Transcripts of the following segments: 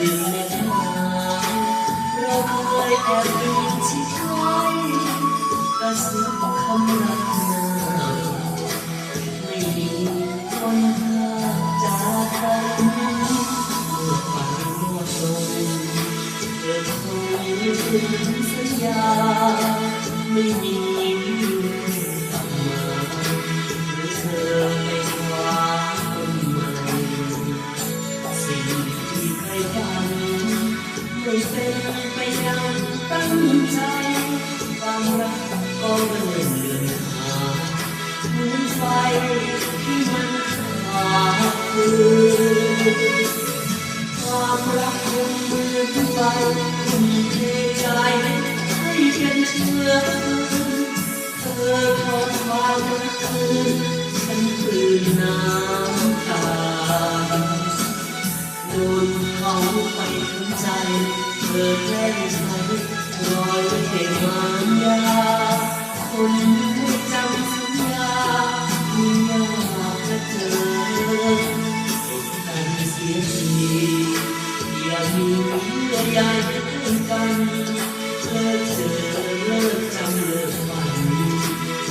อยู่ในทางเราเคยแอบดูที่ใครกระซิบคำรักนาไม่มีคนพาจากกันเมื่อฝันหมดลงเธอคงไม่ถึงสัญญาไม่มี ที่ใครฟัไม่เซ็นไปยังตั้งใจบางรักก็เำเลืนหาเหมืไฟที่มันขาดความรักมือทุกใบใจให้เชื้อ เขาไปทั้งใจ เธอแกล้งใช้รอยเด็กมารยาคนไม่จำสัญญาไม่อยากจะเจอกันเสียทีอย่ามีเยื่อใยกันเลิกเจอเลิกจำเลิกฝัน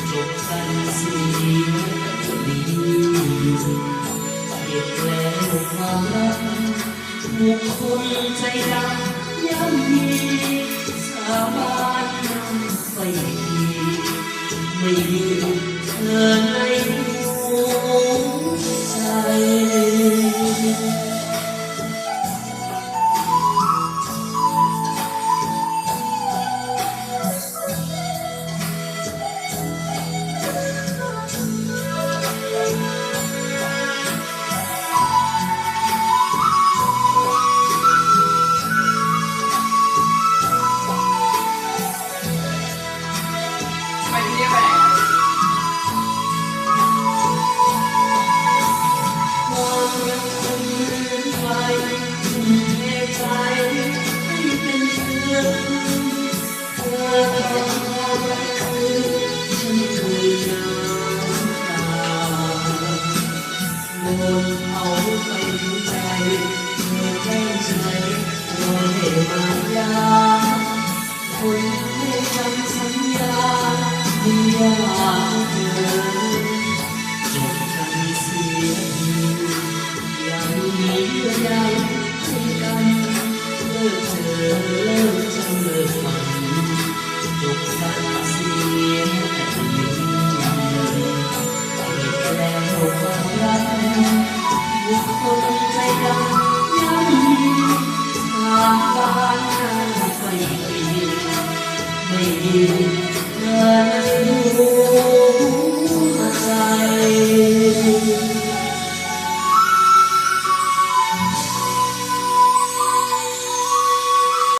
จบกันเสียทีเก็ บุคคลใจดำย่ำยีสาบานนำไปดีไม่มี นเอาไปทั้งใจเธอแกล้งใจรอยเหมายา บานนานไปปีไม่มีเธอใน